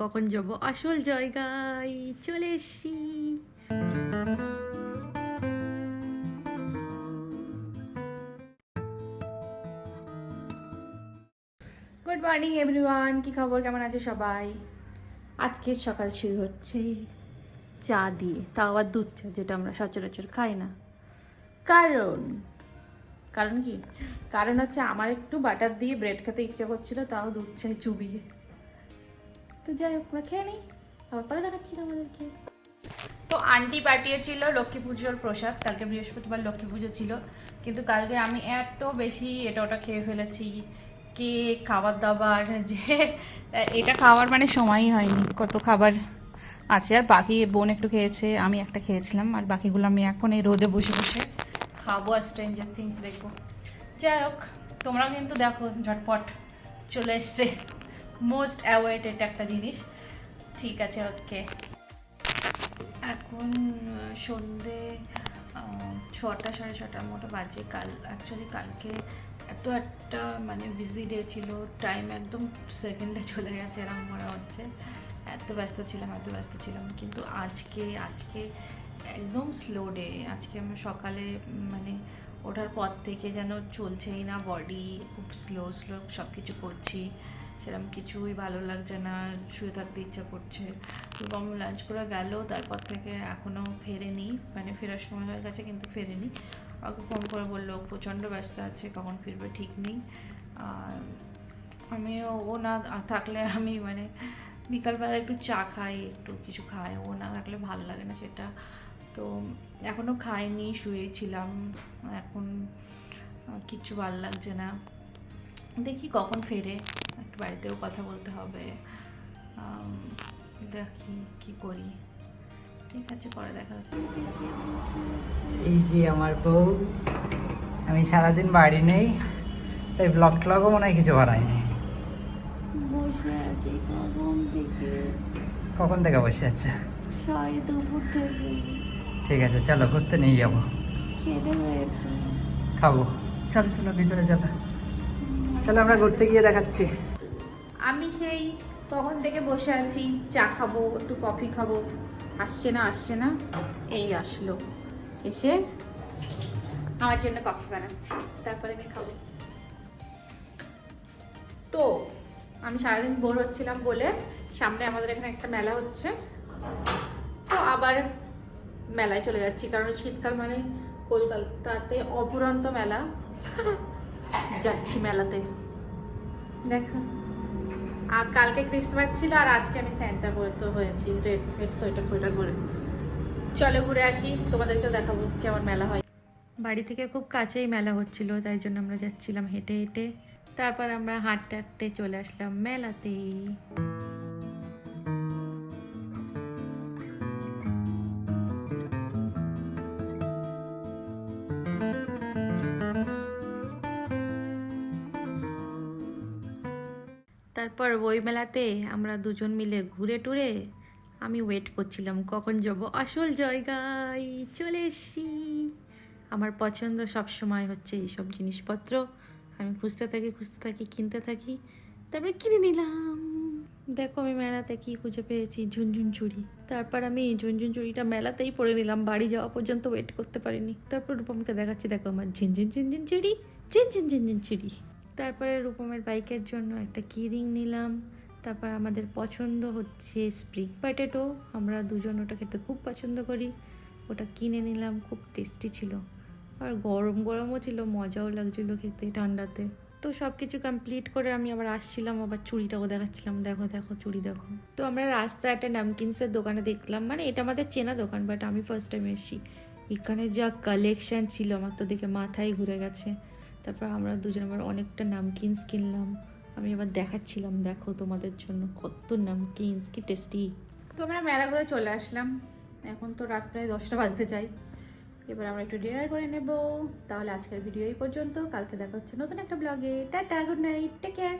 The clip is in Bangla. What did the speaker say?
কখন যাব? আসল জায়গায় চলে এসছি। গুড মর্নিং এভরিওয়ান কি খবর? কেমন আছে সবাই? আজকে সকাল শুরু হচ্ছে চা দিয়ে। তাও আবার দুধ চা যেটা আমরা সচরাচর খাই না। কারণ? কারণ কি? কারণ হচ্ছে আমার একটু বাটার দিয়ে ব্রেড খেতে ইচ্ছা করছিল তাও দুধ চাই চুবিয়ে। তো যাই হোক, আমরা খেয়ে নিই। আবার পরে দেখাচ্ছি তোমাদেরকে। তো আন্টি পাঠিয়েছিল লক্ষ্মী পুজোর প্রসাদ। কালকে বৃহস্পতিবার লক্ষ্মী পুজো ছিল। কিন্তু কালকে আমি এত বেশি এটা ওটা খেয়ে ফেলেছি। কেক খাবার দাবার যে এটা খাওয়ার মানে সময়ই হয়নি। কত খাবার আছে। আর বাকি বোন একটু খেয়েছে, আমি একটা খেয়েছিলাম। আর বাকিগুলো আমি এখন এই রোদে বসে বসে খাব আর স্ট্রেঞ্জার থিংস দেখব। যাই হোক, তোমরাও কিন্তু দেখো, ঝটপট চলে এসছে। মোস্ট অ্যাওয়েটেড একটা জিনিস। ঠিক আছে ওকে এখন সন্ধে ছটা, সাড়ে ছটার মতো বাজে। কাল অ্যাকচুয়ালি কালকে এত একটা মানে বিজি ডে ছিল। টাইম একদম সেকেন্ডে চলে গেছে, এরকম মনে হচ্ছে। এত ব্যস্ত ছিলাম, এত ব্যস্ত ছিলাম। কিন্তু আজকে আজকে একদম স্লো ডে আজকে আমরা সকালে মানে ওঠার পর থেকে যেন চলছেই না। বডি খুব স্লো স্লো সব কিছু করছি। সেরকম কিছুই ভালো লাগছে না, শুয়ে থাকতে ইচ্ছা করছে। এবং লাঞ্চ করে গেল, তারপর থেকে এখনও ফেরেনি মানে ফেরার সময় হয়ে গেছে কিন্তু ফেরেনি। আমাকে ফোন করে বলল প্রচণ্ড ব্যস্ত আছে, কখন ফিরবে ঠিক নেই। আর আমিও, ও না থাকলে আমি মানে বিকালবেলা একটু চা খাই, একটু কিছু খাই, ও না থাকলে ভালো লাগে না সেটা। তো এখনও খাইনি, শুয়েছিলাম, এখন কিচ্ছু ভালো লাগছে না। দেখি কখন ফেরে। একটু বাড়িতেও কথা বলতে হবে। দেখি কি করি? ঠিক আছে পরে দেখা হচ্ছে। এই যে আমার বউ আমি সারাদিন বাড়ি নেই তাই ব্লগ ট্লগও মনে হয় কিছু বানাইনি বসে আছি কখন থেকে? কখন থেকে বসে আছে? সাড়ে দুপুর থেকে। ঠিক আছে চলো ঘুরতে নিয়ে যাব। খেতে হয়েছে খাব। চলো চলো ভিতরে যাবে চলো আমরা ঘুরতে গিয়ে দেখাচ্ছি। আমি সেই তখন থেকে বসে আছি, চা খাব, একটু কফি খাব। আসছে না আসছে না, এই আসলো। এসে আমার জন্য কফি বানাচ্ছি, তারপরে আমি খাব। তো, আমি সারাদিন বোর হচ্ছিলাম বলে সামনে আমাদের এখানে একটা মেলা হচ্ছে। তো আবার মেলায় চলে যাচ্ছি, কারণ শীতকাল মানে কলকাতাতে অপুরন্ত মেলা। যাচ্ছি মেলাতে। দেখো। আর কালকে ক্রিসমাস ছিল আর আজকে আমি স্যান্টা তো হয়েছি রেড ফেড সোয়েটার ফোয়েটার করে চলে ঘুরে আসি, তোমাদেরকেও দেখাবো কেমন মেলা হয়। বাড়ি থেকে খুব কাছেই মেলা হচ্ছিল, তাই জন্য আমরা যাচ্ছিলাম হেঁটে হেঁটে। তারপর আমরা হাঁটতে হাঁটতে চলে আসলাম মেলাতে তারপর বই মেলাতে আমরা দুজন মিলে ঘুরে টুরে আমি ওয়েট করছিলাম, কখন যাব? আসল জায়গায় চলে এসি আমার পছন্দ সব সময় হচ্ছে এইসব জিনিসপত্র। আমি খুঁজতে থাকি খুঁজতে থাকি, কিনতে থাকি। তারপরে কিনে নিলাম। দেখো আমি মেলাতে কি খুঁজে পেয়েছি? ঝুনঝুন চুড়ি। তারপর আমি ঝুনঝুন চুড়িটা মেলাতেই পরে নিলাম, বাড়ি যাওয়া পর্যন্ত ওয়েট করতে পারিনি। তারপর রূপমকে দেখাচ্ছি, দেখো আমার ঝিনঝিন ঝিনঝিন চুড়ি, ঝিনঝিন ঝিনঝিন চুড়ি। তারপরে রূপমের বাইকের জন্য একটা কিরিং নিলাম। তারপর আমাদের পছন্দ হচ্ছে স্প্রিং প্যাটেটো আমরা দুজন ওটা খেতে খুব পছন্দ করি। ওটা কিনে নিলাম, খুব টেস্টি ছিল। আর গরম গরমও ছিল, মজাও লাগছিল খেতে ঠান্ডাতে। তো সব কিছু কমপ্লিট করে আমি আবার আসছিলাম, আবার চুড়িটাও দেখাচ্ছিলাম। দেখো দেখো, চুড়ি দেখো। তো আমরা রাস্তায় একটা নামকিনসের দোকানে দেখলাম। মানে এটা আমাদের চেনা দোকান বাট আমি ফার্স্ট টাইম এসেছি। এখানে যা কালেকশান ছিল আমার তো দেখে মাথায় ঘুরে গেছে। তারপর আমরা দুজন আবার অনেকটা নামকিনস কিনলাম। আমি আবার দেখাচ্ছিলাম, দেখো তোমাদের জন্য কত নামকিনস, কি টেস্টি। তো আমরা মেলা করে চলে আসলাম। এখন তো রাত প্রায় দশটা বাজতে চাই। এবার আমরা একটু ডিনার করে নেব। তাহলে আজকের ভিডিও এই পর্যন্ত। কালকে দেখা হচ্ছে নতুন একটা ব্লগে tata good night take care